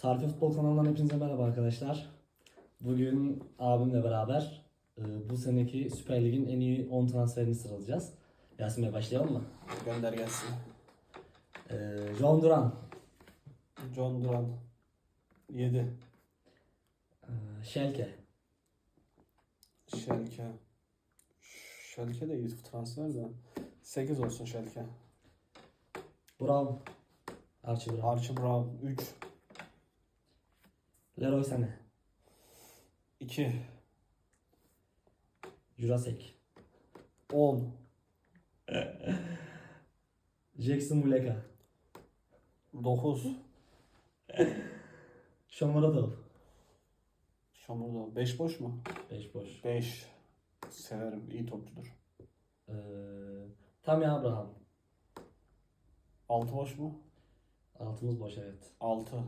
Tarifi Futbol kanalından hepinize merhaba arkadaşlar. Bugün abimle beraber e, bu seneki Süper Lig'in en iyi 10 transferini sıralayacağız. Yasin Bey başlayalım mı? Gönder gelsin. E, John Duran, John Duran. 7. e, Schalke, Şelke. Şelke de iyi transfer de. 8 olsun Şelke. Brown, Archie Brown, Archie Brown 3. Leroy Sané, 2. Jurasek, 10. Jackson Muleka, 9. Shomurodov, Şamurda. 5 boş mu? 5 boş. 5. Severim. iyi topçudur. E, Tammy Abraham, 6 boş mu? altımız boş evet. 6.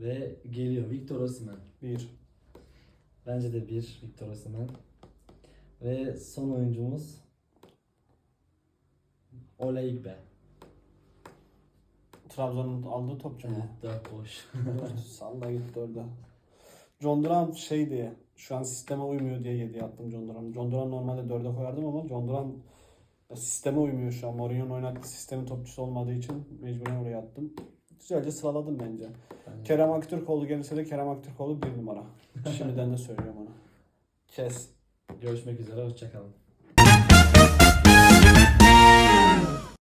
Ve geliyor Victor Osimhen. 1. Bence de bir Victor Osimhen. Ve son oyuncumuz Ole Igbe. Trabzon'un aldığı topçu mu? Evet, dört boş. Salla git 4'e. John Duran şey diye. Şu an sisteme uymuyor diye 7 yaptım John Duran. John Duran normalde 4'e koyardım ama John Duran sisteme uymuyor şu an. Mourinho'nun oynattığı sistemin topçusu olmadığı için mecburen oraya attım. Güzelce sıraladım bence. Bence- Kerem Aktürkoğlu gelirse de Kerem Aktürkoğlu bir numara. Şimdiden de söylüyorum ona. Kes. Görüşmek üzere, hoşçakalın.